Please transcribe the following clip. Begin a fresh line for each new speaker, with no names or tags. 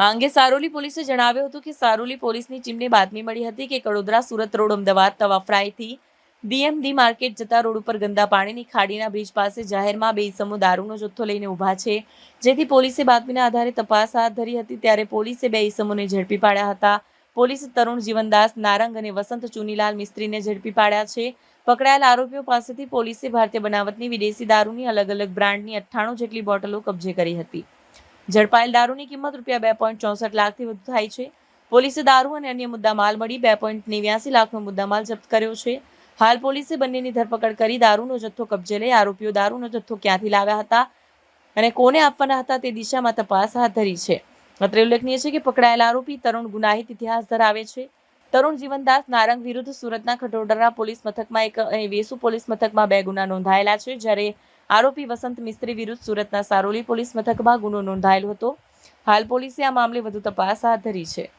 આ અંગે સારોલી પોલીસે જણાવ્યું હતું કે સારોલી પોલીસની ટીમને બાતમી મળી હતી કે કડોદરા સુરત રોડ અમદાવાદ તવા ફ્રાયથી ડીએમડી માર્કેટ જતા રોડ ઉપર ગંદા પાણીની ખાડીના બ્રિજ પાસે જાહેરમાં બે ઈસમો દારૂનો જથ્થો લઈને ઊભા છે. જેથી પોલીસે બાતમીના આધારે તપાસ હાથ ધરી હતી ત્યારે પોલીસે બે ઇસમોને ઝડપી પાડ્યા હતા. પોલીસે તરુણ જીવનદાસ નારંગ અને વસંત ચુનીલાલ મિસ્ત્રીને ઝડપી પાડ્યા છે. પકડાયેલ આરોપીઓ પાસેથી પોલીસે ભારતીય બનાવટની વિદેશી દારૂની અલગ અલગ બ્રાન્ડની અઠ્ઠાણું જેટલી બોટલો કબજે કરી હતી. ઝડપાયેલ દારૂની કિંમત રૂપિયા બે પોઈન્ટ ચોસઠ લાખથી વધુ થાય છે. પોલીસે દારૂ અને અન્ય મુદ્દામાલ મળી બે પોઈન્ટ નેવ્યાસી લાખનો મુદ્દામાલ જપ્ત કર્યો છે. હાલ પોલીસે બંનેની ધરપકડ કરી દારૂનો જથ્થો કબજે લઈ આરોપીઓ દારૂનો જથ્થો ક્યાંથી લાવ્યા હતા અને કોને આપવાના હતા તે દિશામાં તપાસ હાથ ધરી છે. અત્રે ઉલ્લેખનીય છે કે પકડાયેલ આરોપી તરુણ ગુનાહિત ઇતિહાસ ધરાવે છે. તરુણ જીવનદાસ નારંગ વિરુદ્ધ સુરતના ખટોદરા પોલીસ મથકમાં એક અને વેસુ પોલીસ મથકમાં બે ગુના નોંધાયેલા છે, જ્યારે આરોપી વસંત મિસ્ત્રી વિરુદ્ધ સુરતના સારોલી પોલીસ મથકમાં ગુનો નોંધાયેલો હતો. હાલ પોલીસે આ મામલે વધુ તપાસ હાથ ધરી છે.